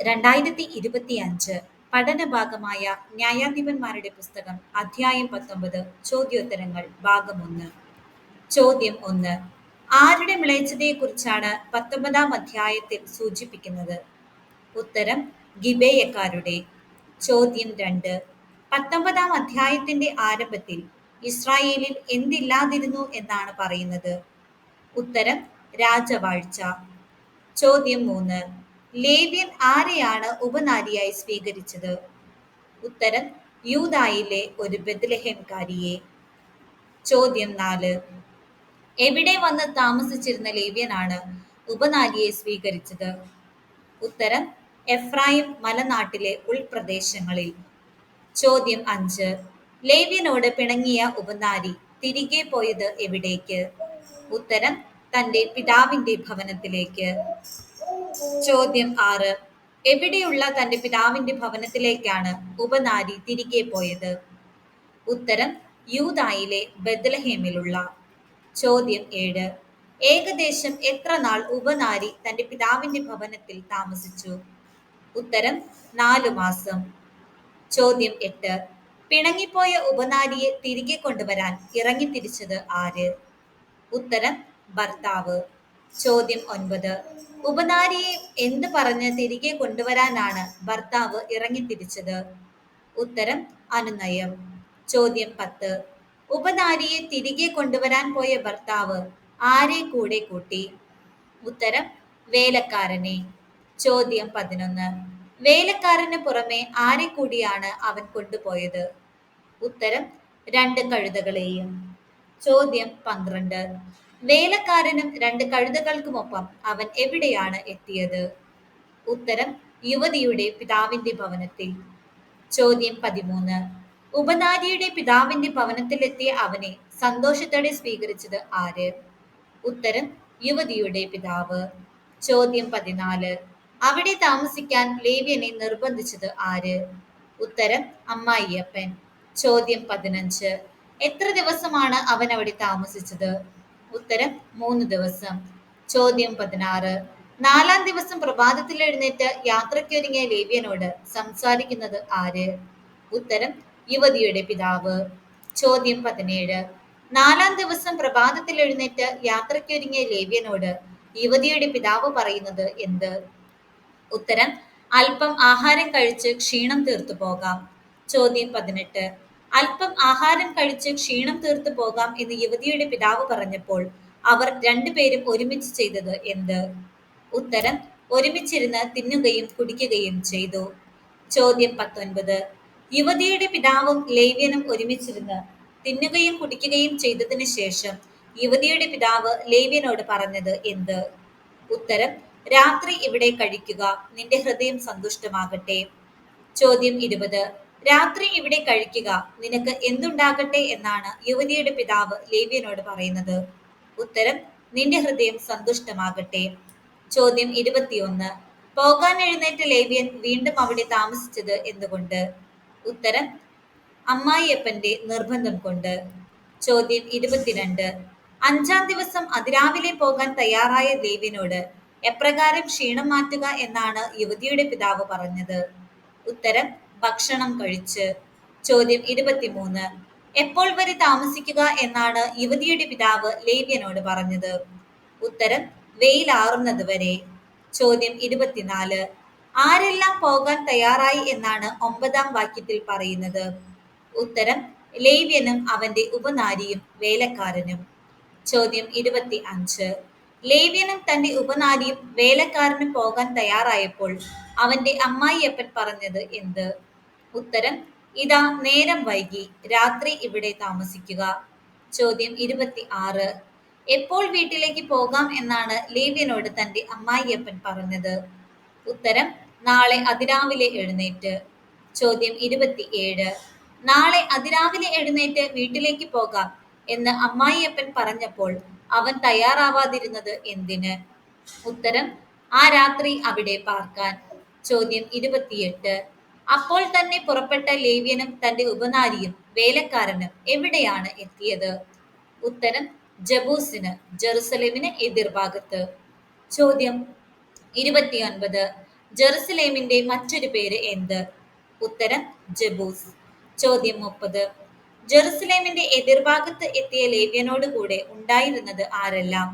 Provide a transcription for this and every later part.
രണ്ടായിരത്തി ഇരുപത്തിയഞ്ച് പഠനഭാഗമായ ന്യായാധിപന്മാരുടെ പുസ്തകം അധ്യായം പത്തൊമ്പത് ചോദ്യോത്തരങ്ങൾ ഭാഗം ഒന്ന്. ചോദ്യം ഒന്ന്. ആരുടെ മ്ലേച്ഛതയെക്കുറിച്ചാണ് പത്തൊമ്പതാം അധ്യായത്തിൽ സൂചിപ്പിക്കുന്നത്? ഉത്തരം ഗിബേയക്കാരുടെ. ചോദ്യം രണ്ട്. പത്തൊമ്പതാം അധ്യായത്തിന്റെ ആരംഭത്തിൽ ഇസ്രായേലിൽ എന്തില്ലാതിരുന്നു എന്നാണ് പറയുന്നത്? ഉത്തരം രാജവാഴ്ച. ചോദ്യം മൂന്ന്. ലേവ്യൻ ആരെയാണ് ഉപനാരിയായി സ്വീകരിച്ചത്? ഉത്തരം യൂതായിലെ ഒരു ബദ്ലഹേംകാരിയെ ചോദ്യം നാല്. എവിടെ വന്ന് താമസിച്ചിരുന്ന ലേവ്യനാണ് ഉപനാരിയെ സ്വീകരിച്ചത്? ഉത്തരം എഫ്രായിം മലനാട്ടിലെ ഉൾപ്രദേശങ്ങളിൽ. ചോദ്യം അഞ്ച്. ലേവ്യനോട് പിണങ്ങിയ ഉപനാരി തിരികെ പോയത് എവിടേക്ക്? ഉത്തരം തന്റെ പിതാവിന്റെ ഭവനത്തിലേക്ക്. ചോദ്യം ആറ്. എവിടെയുള്ള തന്റെ പിതാവിന്റെ ഭവനത്തിലേക്കാണ് ഉപനാരി തിരികെ പോയത്? ഉത്തരം യൂതായിലെ ബദ്ലഹേമിലുള്ള ചോദ്യം ഏഴ്. ഏകദേശം എത്ര നാൾ ഉപനാരി തന്റെ പിതാവിന്റെ ഭവനത്തിൽ താമസിച്ചു? ഉത്തരം നാലു മാസം. ചോദ്യം എട്ട്. പിണങ്ങിപ്പോയ ഉപനാരിയെ തിരികെ കൊണ്ടുവരാൻ ഇറങ്ങിത്തിരിച്ചത് ആര്? ഉത്തരം ഭർത്താവ്. ചോദ്യം ഒൻപത്. ഉപനാരിയെ എന്ത് പറഞ്ഞ് തിരികെ കൊണ്ടുവരാനാണ് ഭർത്താവ് ഇറങ്ങിത്തിരിച്ചത്? ഉത്തരം അനുനയം. ചോദ്യം പത്ത്. ഉപനാരിയെ തിരികെ കൊണ്ടുവരാൻ പോയ ഭർത്താവ് ആരെ കൂടെ കൂട്ടി? ഉത്തരം വേലക്കാരനെ. ചോദ്യം പതിനൊന്ന്. വേലക്കാരന് പുറമെ ആരെ കൂടിയാണ് അവൻ കൊണ്ടുപോയത്? ഉത്തരം രണ്ട് കഴുതകളെയും. ചോദ്യം പന്ത്രണ്ട്. വേലക്കാരനും രണ്ട് കഴുതകൾക്കുമൊപ്പം അവൻ എവിടെയാണ് എത്തിയത്? ഉത്തരം യുവതിയുടെ പിതാവിന്റെ ഭവനത്തിൽ. ചോദ്യം പതിമൂന്ന്. ഉപനാരിയുടെ പിതാവിന്റെ ഭവനത്തിലെത്തിയ അവനെ സന്തോഷത്തോടെ സ്വീകരിച്ചത് ആര്? ഉത്തരം യുവതിയുടെ പിതാവ്. ചോദ്യം പതിനാല്. അവിടെ താമസിക്കാൻ ലേവ്യനെ നിർബന്ധിച്ചത് ആര്? ഉത്തരം അമ്മായിയപ്പൻ. ചോദ്യം പതിനഞ്ച്. എത്ര ദിവസമാണ് അവൻ അവിടെ താമസിച്ചത്? ഉത്തരം മൂന്ന് ദിവസം. ചോദ്യം പതിനാറ്. നാലാം ദിവസം പ്രഭാതത്തിൽ എഴുന്നേറ്റ് യാത്രയ്ക്കൊരുങ്ങിയ ലേവ്യനോട് സംസാരിക്കുന്നത് ആര്? ഉത്തരം യുവതിയുടെ പിതാവ്. ചോദ്യം പതിനേഴ്. നാലാം ദിവസം പ്രഭാതത്തിൽ എഴുന്നേറ്റ് യാത്രയ്ക്കൊരുങ്ങിയ ലേവ്യനോട് യുവതിയുടെ പിതാവ് പറയുന്നത് എന്ത്? ഉത്തരം അല്പം ആഹാരം കഴിച്ച് ക്ഷീണം തീർത്തു പോകാം. ചോദ്യം പതിനെട്ട്. അല്പം ആഹാരം കഴിച്ച് ക്ഷീണം തീർത്തു പോകാം എന്ന് യുവതിയുടെ പിതാവ് പറഞ്ഞപ്പോൾ അവർ രണ്ടുപേരും ഒരുമിച്ച് ചെയ്തത് എന്ത്? ഉത്തരം ഒരുമിച്ചിരുന്ന് തിന്നുകയും കുടിക്കുകയും ചെയ്തു. ചോദ്യം പത്തൊൻപത്. യുവതിയുടെ പിതാവും ലേവ്യനും ഒരുമിച്ചിരുന്ന് തിന്നുകയും കുടിക്കുകയും ചെയ്തതിനു ശേഷം യുവതിയുടെ പിതാവ് ലേവ്യനോട് പറഞ്ഞത് എന്ത്? ഉത്തരം രാത്രി ഇവിടെ കഴിക്കുക. നിന്റെ ഹൃദയം സന്തുഷ്ടമാകട്ടെ. ചോദ്യം ഇരുപത്. രാത്രി ഇവിടെ കഴിക്കുക. നിനക്ക് എന്തുണ്ടാകട്ടെ എന്നാണ് യുവതിയുടെ പിതാവ് ലേവ്യനോട് പറയുന്നത്. ഉത്തരം നിന്റെ ഹൃദയം സന്തുഷ്ടമാകട്ടെ. ചോദ്യം ഇരുപത്തിയൊന്ന്. പോകാൻ എഴുന്നേറ്റ ലേവ്യൻ വീണ്ടും അവിടെ താമസിച്ചത് എന്തുകൊണ്ട്? ഉത്തരം അമ്മായിയപ്പന്റെ നിർബന്ധം കൊണ്ട്. ചോദ്യം ഇരുപത്തിരണ്ട്. അഞ്ചാം ദിവസം അതിരാവിലെ പോകാൻ തയ്യാറായ ലേവ്യനോട് എപ്രകാരം ക്ഷീണം മാറ്റുക എന്നാണ് യുവതിയുടെ പിതാവ് പറഞ്ഞത്. ഉത്തരം ഭക്ഷണം കഴിച്ച്. ചോദ്യം ഇരുപത്തിമൂന്ന്. എപ്പോൾ വരെ താമസിക്കുക എന്നാണ് യുവതിയുടെ പിതാവ് ലേവ്യനോട് പറഞ്ഞത്. ഉത്തരം വെയിലാറുന്നത് വരെ. ചോദ്യം ഇരുപത്തിനാല്. ആരെല്ലാം പോകാൻ തയ്യാറായി എന്നാണ് ഒമ്പതാം വാക്യത്തിൽ പറയുന്നത്. ഉത്തരം ലേവ്യനും അവന്റെ ഉപനാരിയും വേലക്കാരനും. ചോദ്യം ഇരുപത്തി അഞ്ച് ലേവ്യനും തന്റെ ഉപനാരിയും വേലക്കാരനും പോകാൻ തയ്യാറായപ്പോൾ അവന്റെ അമ്മായിയപ്പൻ പറഞ്ഞത് എന്ത്? ഉത്തരം ഇതാ നേരം വൈകി രാത്രി ഇവിടെ താമസിക്കുക. ചോദ്യം ഇരുപത്തി ആറ് എപ്പോൾ വീട്ടിലേക്ക് പോകാം എന്നാണ് ലേവ്യനോട് തന്റെ അമ്മായിയപ്പൻ പറഞ്ഞത്. ഉത്തരം നാളെ അതിരാവിലെ എഴുന്നേറ്റ്. ചോദ്യം ഇരുപത്തി ഏഴ് നാളെ അതിരാവിലെ എഴുന്നേറ്റ് വീട്ടിലേക്ക് പോകാം എന്ന് അമ്മായിയപ്പൻ പറഞ്ഞപ്പോൾ അവൻ തയ്യാറാവാതിരുന്നത് എന്തിന്? ഉത്തരം ആ രാത്രി അവിടെ പാർക്കാൻ. ചോദ്യം ഇരുപത്തിയെട്ട്. അപ്പോൾ തന്നെ പുറപ്പെട്ട ലേവ്യനും തന്റെ ഉപനാരിയും വേലക്കാരനും എവിടെയാണ് എത്തിയത്? ഉത്തരം ജബൂസിന് ജെറുസലേമിന് എതിർഭാഗത്ത്. ചോദ്യം ഇരുപത്തിയൊൻപത്. ജെറുസലേമിന്റെ മറ്റൊരു പേര് എന്ത്? ഉത്തരം ജബൂസ്. ചോദ്യം മുപ്പത്. ജെറുസലേമിന്റെ എതിർഭാഗത്ത് എത്തിയ ലേവ്യനോട് കൂടെ ഉണ്ടായിരുന്നത് ആരെല്ലാം?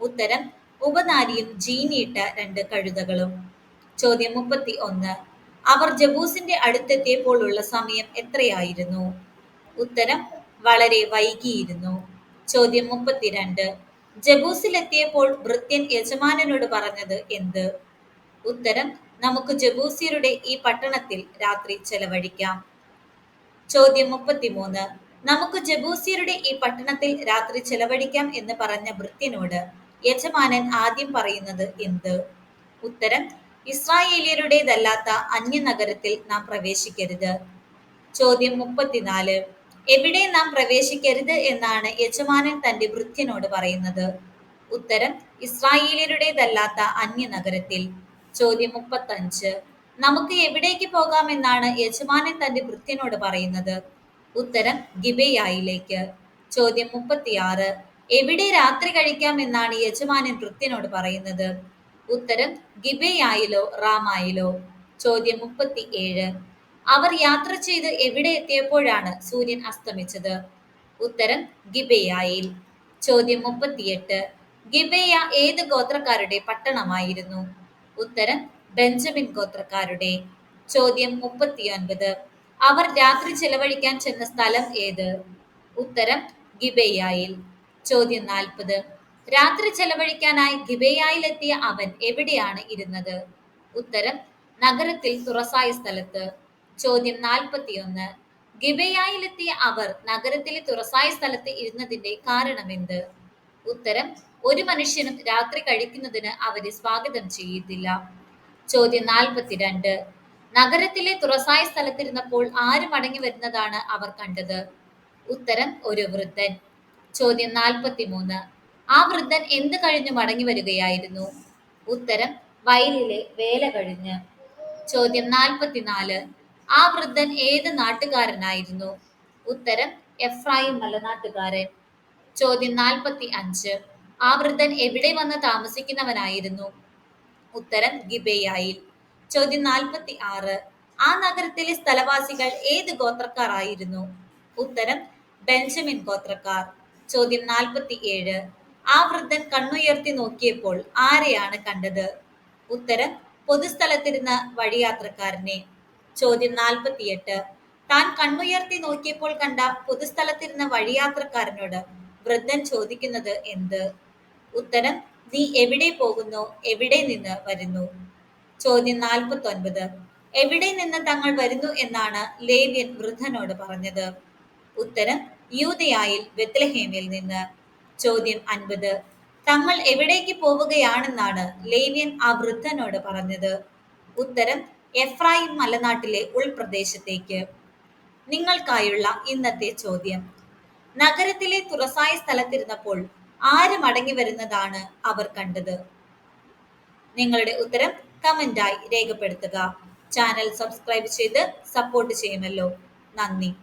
ഉത്തരം ഉപനാരിയും ജീനിയിട്ട രണ്ട് കഴുതകളും. ചോദ്യം മുപ്പത്തി ഒന്ന് അവർ ജബൂസിന്റെ അടുത്തെത്തിയപ്പോൾ ഉള്ള സമയം എത്രയായിരുന്നു? ഉത്തരം വളരെ വൈകിയിരുന്നു. ചോദ്യം മുപ്പത്തിരണ്ട്. ജബൂസിലെത്തിയപ്പോൾ വൃത്യൻ യജമാനനോട് പറഞ്ഞത് എന്ത്? ഉത്തരം നമുക്ക് ജബൂസിയരുടെ ഈ പട്ടണത്തിൽ രാത്രി ചെലവഴിക്കാം. ചോദ്യം മുപ്പത്തിമൂന്ന്. നമുക്ക് ജബൂസിയരുടെ ഈ പട്ടണത്തിൽ രാത്രി ചെലവഴിക്കാം എന്ന് പറഞ്ഞ വൃത്യനോട് യജമാനൻ ആദ്യം പറയുന്നത് എന്ത്? ഉത്തരം ഇസ്രായേലിയരുടേതല്ലാത്ത അന്യനഗരത്തിൽ നാം പ്രവേശിക്കരുത്. ചോദ്യം മുപ്പത്തിനാല്. എവിടെ നാം പ്രവേശിക്കരുത് എന്നാണ് യജമാനൻ തന്റെ വൃത്യനോട് പറയുന്നത്. ഉത്തരം ഇസ്രായേലിയരുടേതല്ലാത്ത അന്യനഗരത്തിൽ. ചോദ്യം മുപ്പത്തഞ്ച്. നമുക്ക് എവിടേക്ക് പോകാമെന്നാണ് യജമാനൻ തന്റെ വൃത്യനോട് പറയുന്നത്. ഉത്തരം ഗിബയായിലേക്ക്. ചോദ്യം മുപ്പത്തിയാറ്. എവിടെ രാത്രി കഴിക്കാം എന്നാണ് യജമാനൻ വൃത്യനോട് പറയുന്നത്. ഉത്തരം ഗിബയായിലോ റാമായിലോ. ചോദ്യം മുപ്പത്തി ഏഴ് അവർ യാത്ര ചെയ്ത് എവിടെ എത്തിയപ്പോഴാണ് സൂര്യൻ അസ്തമിച്ചത്? ഉത്തരം ഗിബയായിൽ. ചോദ്യം മുപ്പത്തിയെട്ട്. ഗിബയ ഏത് ഗോത്രക്കാരുടെ പട്ടണമായിരുന്നു? ഉത്തരം ബെഞ്ചമിൻ ഗോത്രക്കാരുടെ. ചോദ്യം മുപ്പത്തിയൊൻപത്. അവർ രാത്രി ചെലവഴിക്കാൻ ചെന്ന സ്ഥലം ഏത്? ഉത്തരം ഗിബയായിൽ. ചോദ്യം നാൽപ്പത്. രാത്രി ചെലവഴിക്കാനായി ഗിബയായിലെത്തിയ അവൻ എവിടെയാണ് ഇരുന്നത്? ഉത്തരം നഗരത്തിൽ തുറസായ സ്ഥലത്ത്. ചോദ്യം നാൽപ്പത്തിയൊന്ന്. ഗിബയായിലെത്തിയ അവർ നഗരത്തിലെ തുറസായ സ്ഥലത്ത് ഇരുന്നതിന്റെ കാരണമെന്ത്? ഉത്തരം ഒരു മനുഷ്യനും രാത്രി കഴിക്കുന്നതിന് അവരെ സ്വാഗതം ചെയ്യത്തില്ല ചോദ്യം നാൽപ്പത്തിരണ്ട്. നഗരത്തിലെ തുറസായ സ്ഥലത്തിരുന്നപ്പോൾ ആര് മടങ്ങി വരുന്നതാണ് അവർ കണ്ടത്? ഉത്തരം ഒരു വൃദ്ധൻ. ചോദ്യം നാൽപ്പത്തിമൂന്ന്. ആ വൃദ്ധൻ എന്ത് കഴിഞ്ഞു മടങ്ങി വരികയായിരുന്നു? ഉത്തരം വയലിലെ വേല കഴിഞ്ഞ്. ചോദ്യം നാൽപ്പത്തിനാല്. ആ വൃദ്ധൻ ഏത് നാട്ടുകാരനായിരുന്നു? ഉത്തരം എഫ്രായിം മലനാട്ടുകാരൻ ചോദ്യം നാൽപ്പത്തി അഞ്ച് ആ വൃദ്ധൻ എവിടെ വന്ന് താമസിക്കുന്നവനായിരുന്നു? ഉത്തരം ഗിബയായിൽ. ചോദ്യം നാൽപ്പത്തി ആറ് ആ നഗരത്തിലെ സ്ഥലവാസികൾ ഏത് ഗോത്രക്കാരായിരുന്നു? ഉത്തരം ബെഞ്ചമിൻ ഗോത്രക്കാർ. ചോദ്യം നാൽപ്പത്തി ഏഴ് ആ വൃദ്ധൻ കണ്ണുയർത്തി നോക്കിയപ്പോൾ ആരെയാണ് കണ്ടത്? ഉത്തരം പൊതുസ്ഥലത്തിരുന്ന വഴിയാത്രക്കാരനെ. ചോദ്യം നാൽപ്പത്തിയെട്ട്. താൻ കണ്ണുയർത്തി നോക്കിയപ്പോൾ കണ്ട പൊതുസ്ഥലത്തിരുന്ന വഴിയാത്രക്കാരനോട് വൃദ്ധൻ ചോദിക്കുന്നത് എന്ത്? ഉത്തരം നീ എവിടെ പോകുന്നു? എവിടെ നിന്ന് വരുന്നു? ചോദ്യം നാൽപ്പത്തി ഒൻപത് എവിടെ നിന്ന് തങ്ങൾ വരുന്നു എന്നാണ് ലേവ്യൻ വൃദ്ധനോട് പറഞ്ഞത്. ഉത്തരം യൂതയായിൽ ബെത്ലഹേമിൽ നിന്ന്. ചോദ്യം അൻപത്. തങ്ങൾ എവിടേക്ക് പോവുകയാണെന്നാണ് ലേവ്യൻ ആ വൃദ്ധനോട് പറഞ്ഞത്. ഉത്തരം എഫ്രായിം മലനാട്ടിലെ ഉൾപ്രദേശത്തേക്ക്. നിങ്ങൾക്കായുള്ള ഇന്നത്തെ ചോദ്യം. നഗരത്തിലെ തുറസായ സ്ഥലത്തിരുന്നപ്പോൾ ആര് മടങ്ങി വരുന്നതാണ് അവർ കണ്ടത്? നിങ്ങളുടെ ഉത്തരം കമന്റായി രേഖപ്പെടുത്തുക. ചാനൽ സബ്സ്ക്രൈബ് ചെയ്ത് സപ്പോർട്ട് ചെയ്യുമല്ലോ. നന്ദി.